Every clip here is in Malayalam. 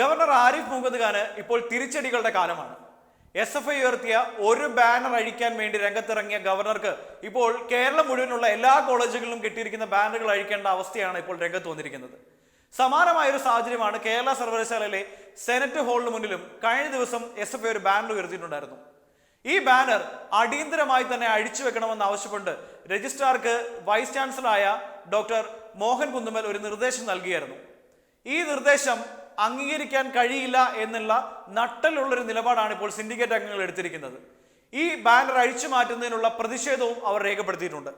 ഗവർണർ ആരിഫ് മുഹമ്മദ് ഖാന് ഇപ്പോൾ തിരിച്ചടികളുടെ കാലമാണ്. എസ് എഫ് ഐ ഉയർത്തിയ ഒരു ബാനർ അഴിക്കാൻ വേണ്ടി രംഗത്തിറങ്ങിയ ഗവർണർക്ക് ഇപ്പോൾ കേരളം മുഴുവനുള്ള എല്ലാ കോളേജുകളിലും കിട്ടിയിരിക്കുന്ന ബാനറുകൾ അഴിക്കേണ്ട അവസ്ഥയാണ് ഇപ്പോൾ രംഗത്ത് വന്നിരിക്കുന്നത്. സമാനമായ ഒരു സാഹചര്യമാണ് കേരള സർവകലാശാലയിലെ സെനറ്റ് ഹാളിന് മുന്നിലും കഴിഞ്ഞ ദിവസം എസ് എഫ് ഐ ഒരു ബാനർ ഉയർത്തിയിട്ടുണ്ടായിരുന്നു. ഈ ബാനർ അടിയന്തരമായി തന്നെ അഴിച്ചു വെക്കണമെന്ന് ആവശ്യപ്പെട്ട് രജിസ്ട്രാർക്ക് വൈസ് ചാൻസലറായ ഡോക്ടർ മോഹൻ കുന്നുമൽ ഒരു നിർദ്ദേശം നൽകിയായിരുന്നു. ഈ നിർദ്ദേശം അംഗീകരിക്കാൻ കഴിയില്ല എന്നുള്ള നട്ടലുള്ളൊരു നിലപാടാണ് ഇപ്പോൾ സിൻഡിക്കേറ്റ് അംഗങ്ങൾ എടുത്തിരിക്കുന്നത്. ഈ ബാനർ അഴിച്ചു മാറ്റുന്നതിനുള്ള പ്രതിഷേധവും അവർ രേഖപ്പെടുത്തിയിട്ടുണ്ട്.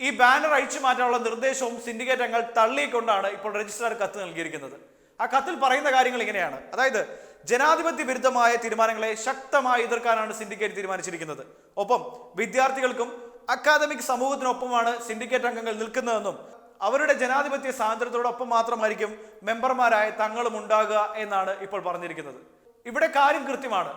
ഈ ബാനർ അഴിച്ചു മാറ്റാനുള്ള നിർദ്ദേശവും സിൻഡിക്കേറ്റ് അംഗങ്ങൾ തള്ളിക്കൊണ്ടാണ് ഇപ്പോൾ രജിസ്ട്രാർ കത്ത് നൽകിയിരിക്കുന്നത്. ആ കത്തിൽ പറയുന്ന കാര്യങ്ങൾ ഇങ്ങനെയാണ്. അതായത് ജനാധിപത്യ വിരുദ്ധമായ തീരുമാനങ്ങളെ ശക്തമായി എതിർക്കാനാണ് സിൻഡിക്കേറ്റ് തീരുമാനിച്ചിരിക്കുന്നത്. ഒപ്പം വിദ്യാർത്ഥികൾക്കും അക്കാദമിക് സമൂഹത്തിനൊപ്പമാണ് സിൻഡിക്കേറ്റ് അംഗങ്ങൾ നിൽക്കുന്നതെന്നും അവരുടെ ജനാധിപത്യ സ്വാതന്ത്ര്യത്തോടൊപ്പം മാത്രമായിരിക്കും മെമ്പർമാരായ തങ്ങളും ഉണ്ടാകുക എന്നാണ് ഇപ്പോൾ പറഞ്ഞിരിക്കുന്നത്. ഇവിടെ കാര്യം കൃത്യമാണ്.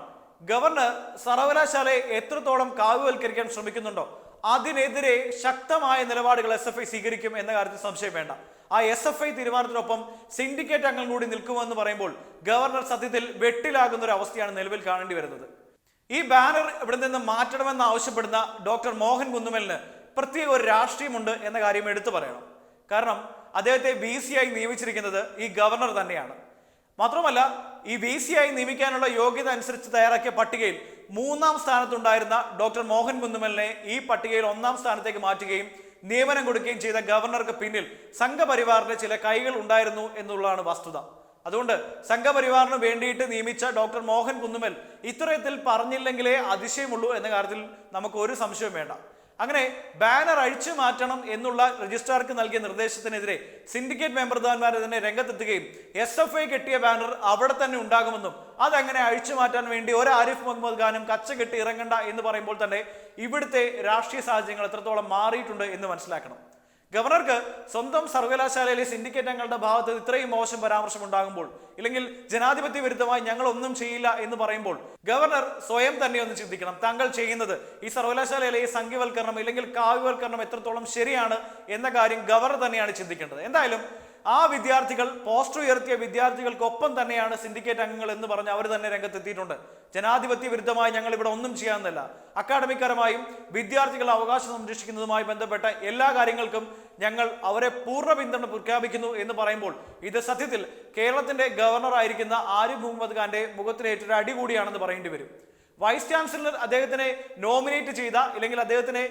ഗവർണർ സർവകലാശാലയെ എത്രത്തോളം കാവ്യവൽക്കരിക്കാൻ ശ്രമിക്കുന്നുണ്ടോ അതിനെതിരെ ശക്തമായ നിലപാടുകൾ എസ് എഫ് ഐ സ്വീകരിക്കും എന്ന കാര്യത്തിൽ സംശയം വേണ്ട. ആ എസ് എഫ് ഐ തീരുമാനത്തിനൊപ്പം സിൻഡിക്കേറ്റ് അംഗം കൂടി നിൽക്കുമെന്ന് പറയുമ്പോൾ ഗവർണർ സത്യത്തിൽ വെട്ടിലാകുന്ന ഒരു അവസ്ഥയാണ് നിലവിൽ കാണേണ്ടി വരുന്നത്. ഈ ബാനർ ഇവിടെ നിന്ന് മാറ്റണമെന്ന് ആവശ്യപ്പെടുന്ന ഡോക്ടർ മോഹൻ കുന്നുമലിന് പ്രത്യേക ഒരു രാഷ്ട്രീയമുണ്ട് എന്ന കാര്യം എടുത്തു പറയണം. കാരണം അദ്ദേഹത്തെ വി സി ആയി നിയമിച്ചിരിക്കുന്നത് ഈ ഗവർണർ തന്നെയാണ്. മാത്രമല്ല ഈ വി സി ആയി നിയമിക്കാനുള്ള യോഗ്യത അനുസരിച്ച് തയ്യാറാക്കിയ പട്ടികയിൽ മൂന്നാം സ്ഥാനത്തുണ്ടായിരുന്ന ഡോക്ടർ മോഹൻ കുന്നുമലിനെ ഈ പട്ടികയിൽ ഒന്നാം സ്ഥാനത്തേക്ക് മാറ്റുകയും നിയമനം കൊടുക്കുകയും ചെയ്ത ഗവർണർക്ക് പിന്നിൽ സംഘപരിവാറിന്റെ ചില കൈകൾ ഉണ്ടായിരുന്നു എന്നുള്ളതാണ് വസ്തുത. അതുകൊണ്ട് സംഘപരിവാറിന് വേണ്ടിയിട്ട് നിയമിച്ച ഡോക്ടർ മോഹൻ കുന്നുമൽ ഇത്തരത്തിൽ പറഞ്ഞില്ലെങ്കിലേ അതിശയമുള്ളൂ എന്ന കാര്യത്തിൽ നമുക്ക് ഒരു സംശയവും വേണ്ട. അങ്ങനെ ബാനർ അഴിച്ചു മാറ്റണം എന്നുള്ള രജിസ്ട്രാർക്ക് നൽകിയ നിർദ്ദേശത്തിനെതിരെ സിൻഡിക്കേറ്റ് മെമ്പർമാർ തന്നെ രംഗത്തെത്തുകയും എസ് എഫ് ഐ കെട്ടിയ ബാനർ അവിടെ തന്നെ ഉണ്ടാകുമെന്നും അതങ്ങനെ അഴിച്ചു മാറ്റാൻ വേണ്ടി ഒരു ആരിഫ് മുഹമ്മദ് ഖാനും കച്ച കെട്ടി ഇറങ്ങണ്ട എന്ന് പറയുമ്പോൾ തന്നെ ഇവിടുത്തെ രാഷ്ട്രീയ സാഹചര്യങ്ങൾ എത്രത്തോളം മാറിയിട്ടുണ്ട് എന്ന് മനസ്സിലാക്കണം. ഗവർണർക്ക് സ്വന്തം സർവകലാശാലയിലെ സിൻഡിക്കേറ്റ് അംഗങ്ങളുടെ ഭാഗത്ത് ഇത്രയും മോശം പരാമർശം ഉണ്ടാകുമ്പോൾ ഇല്ലെങ്കിൽ ജനാധിപത്യ വിരുദ്ധമായി ഞങ്ങൾ ഒന്നും ചെയ്യില്ല എന്ന് പറയുമ്പോൾ ഗവർണർ സ്വയം തന്നെ ഒന്ന് ചിന്തിക്കണം. താങ്കൾ ചെയ്യുന്നത് ഈ സർവകലാശാലയിലെ ഈ സംഖ്യവൽക്കരണം ഇല്ലെങ്കിൽ കാവ്യവൽക്കരണം എത്രത്തോളം ശരിയാണ് എന്ന കാര്യം ഗവർണർ തന്നെയാണ് ചിന്തിക്കേണ്ടത്. എന്തായാലും ആ വിദ്യാർത്ഥികൾ പോസ്റ്റർ ഉയർത്തിയ വിദ്യാർത്ഥികൾക്കൊപ്പം തന്നെയാണ് സിൻഡിക്കേറ്റ് അംഗങ്ങൾ എന്ന് പറഞ്ഞ് അവർ തന്നെ രംഗത്തെത്തിയിട്ടുണ്ട്. ജനാധിപത്യ വിരുദ്ധമായി ഞങ്ങൾ ഇവിടെ ഒന്നും ചെയ്യാമെന്നല്ല അക്കാഡമിക്കരമായും വിദ്യാർത്ഥികളുടെ അവകാശം സംരക്ഷിക്കുന്നതുമായി ബന്ധപ്പെട്ട എല്ലാ കാര്യങ്ങൾക്കും ഞങ്ങൾ അവരെ പൂർണ പിന്തുണ പ്രഖ്യാപിക്കുന്നു എന്ന് പറയുമ്പോൾ ഇത് സത്യത്തിൽ കേരളത്തിന്റെ ഗവർണർ ആയിരിക്കുന്ന ആരിഫ് മുഹമ്മദ് ഖാന്റെ മുഖത്തിനേറ്റൊരു അടി കൂടിയാണെന്ന് പറയേണ്ടി വരും. വൈസ് ചാൻസലർ അദ്ദേഹത്തിനെ നോമിനേറ്റ് ചെയ്ത അല്ലെങ്കിൽ അദ്ദേഹത്തിനെ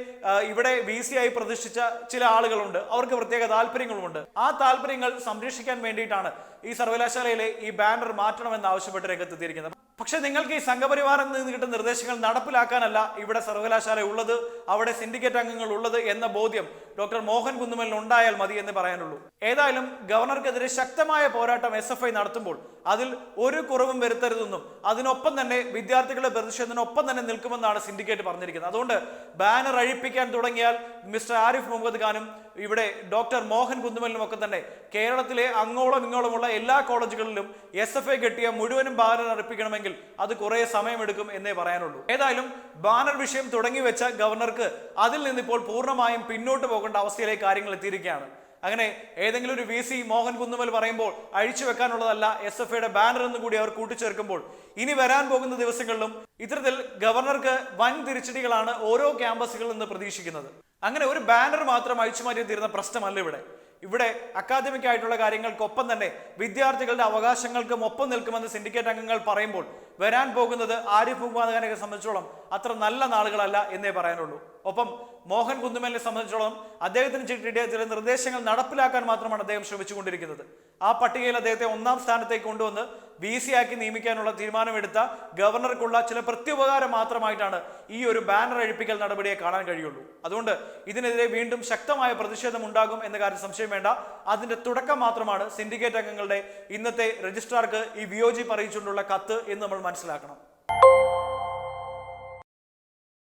ഇവിടെ വി സി ആയി പ്രതിഷ്ഠിച്ച ചില ആളുകളുണ്ട്. അവർക്ക് പ്രത്യേക താല്പര്യങ്ങളുമുണ്ട്. ആ താല്പര്യങ്ങൾ സംരക്ഷിക്കാൻ വേണ്ടിയിട്ടാണ് ഈ സർവകലാശാലയിലെ ഈ ബാനർ മാറ്റണമെന്ന് ആവശ്യപ്പെട്ട് രംഗത്തെത്തിയിരിക്കുന്നത്. പക്ഷെ നിങ്ങൾക്ക് ഈ സംഘപരിവാറിൽ നിന്ന് കിട്ടുന്ന നിർദ്ദേശങ്ങൾ നടപ്പിലാക്കാനല്ല ഇവിടെ സർവകലാശാല ഉള്ളത് അവിടെ സിൻഡിക്കേറ്റ് അംഗങ്ങൾ ഉള്ളത് എന്ന ബോധ്യം ഡോക്ടർ മോഹൻ കുന്നുമലിന് ഉണ്ടായാൽ മതി എന്ന് പറയാനുള്ളൂ. ഏതായാലും ഗവർണർക്കെതിരെ ശക്തമായ പോരാട്ടം എസ് എഫ് ഐ നടത്തുമ്പോൾ അതിൽ ഒരു കുറവും വരുത്തരുതെന്നും അതിനൊപ്പം തന്നെ വിദ്യാർത്ഥികളുടെ പ്രതിഷേധത്തിനൊപ്പം തന്നെ നിൽക്കുമെന്നാണ് സിൻഡിക്കേറ്റ് പറഞ്ഞിരിക്കുന്നത്. അതുകൊണ്ട് ബാനർ അഴിപ്പിക്കാൻ തുടങ്ങിയാൽ മിസ്റ്റർ ആരിഫ് മുഹമ്മദ് ഖാനും ഇവിടെ ഡോക്ടർ മോഹൻ കുന്നുമലിനും ഒക്കെ തന്നെ കേരളത്തിലെ അങ്ങോളം ഇങ്ങോളമുള്ള എല്ലാ കോളേജുകളിലും എസ് എഫ് ഐ കെട്ടിയ മുഴുവനും ബാനർ അർപ്പിക്കണമെങ്കിൽ അത് കുറെ സമയമെടുക്കും എന്നേ പറയാനുള്ളൂ. ഏതായാലും ബാനർ വിഷയം തുടങ്ങി വെച്ച ഗവർണർക്ക് അതിൽ നിന്നിപ്പോൾ പൂർണമായും പിന്നോട്ട് പോകേണ്ട അവസ്ഥയിലേക്ക് കാര്യങ്ങൾ എത്തിയിരിക്കുകയാണ്. അങ്ങനെ ഏതെങ്കിലും ഒരു വി സി മോഹൻ കുന്നുമൽ പറയുമ്പോൾ അഴിച്ചു വെക്കാനുള്ളതല്ല എസ് എഫ് ഐയുടെ ബാനർ എന്ന് കൂടി അവർ കൂട്ടിച്ചേർക്കുമ്പോൾ ഇനി വരാൻ പോകുന്ന ദിവസങ്ങളിലും ഇത്തരത്തിൽ ഗവർണർക്ക് വൻ തിരിച്ചടികളാണ് ഓരോ ക്യാമ്പസുകളിൽ നിന്ന് പ്രതീക്ഷിക്കുന്നത്. അങ്ങനെ ഒരു ബാനർ മാത്രം അഴിച്ചു മാറ്റി തീരുന്ന പ്രശ്നമല്ല ഇവിടെ. ഇവിടെ അക്കാദമിക് ആയിട്ടുള്ള കാര്യങ്ങൾക്കൊപ്പം തന്നെ വിദ്യാർത്ഥികളുടെ അവകാശങ്ങൾക്കും ഒപ്പം നിൽക്കുമെന്ന് സിൻഡിക്കേറ്റ് അംഗങ്ങൾ പറയുമ്പോൾ വരാൻ പോകുന്നത് ആരിഫ് സംബന്ധിച്ചോളം അത്ര നല്ല നാളുകളല്ല എന്നേ പറയാനുള്ളൂ. ഒപ്പം മോഹൻ കുന്നുമലിനെ സംബന്ധിച്ചോളം അദ്ദേഹത്തിന് കിട്ടിയ ചില നിർദ്ദേശങ്ങൾ നടപ്പിലാക്കാൻ മാത്രമാണ് അദ്ദേഹം ശ്രമിച്ചുകൊണ്ടിരിക്കുന്നത്. ആ പട്ടികയിൽ അദ്ദേഹത്തെ ഒന്നാം സ്ഥാനത്തേക്ക് കൊണ്ടുവന്ന് വി സി ആക്കി നിയമിക്കാനുള്ള തീരുമാനമെടുത്ത ഗവർണർക്കുള്ള ചില പ്രത്യുപകാരം മാത്രമായിട്ടാണ് ഈ ഒരു ബാനർ അഴിപ്പിക്കൽ നടപടിയെ കാണാൻ കഴിയുള്ളൂ. അതുകൊണ്ട് ഇതിനെതിരെ വീണ്ടും ശക്തമായ പ്രതിഷേധം ഉണ്ടാകും എന്ന കാര്യം സംശയം വേണ്ട. അതിന്റെ തുടക്കം മാത്രമാണ് സിൻഡിക്കേറ്റ് അംഗങ്ങളുടെ ഇന്നത്തെ രജിസ്ട്രാർക്ക് ഈ വിയോജി അറിയിച്ചുകൊണ്ടുള്ള കത്ത് എന്ന് നമ്മൾ മനസ്സിലാക്കണം.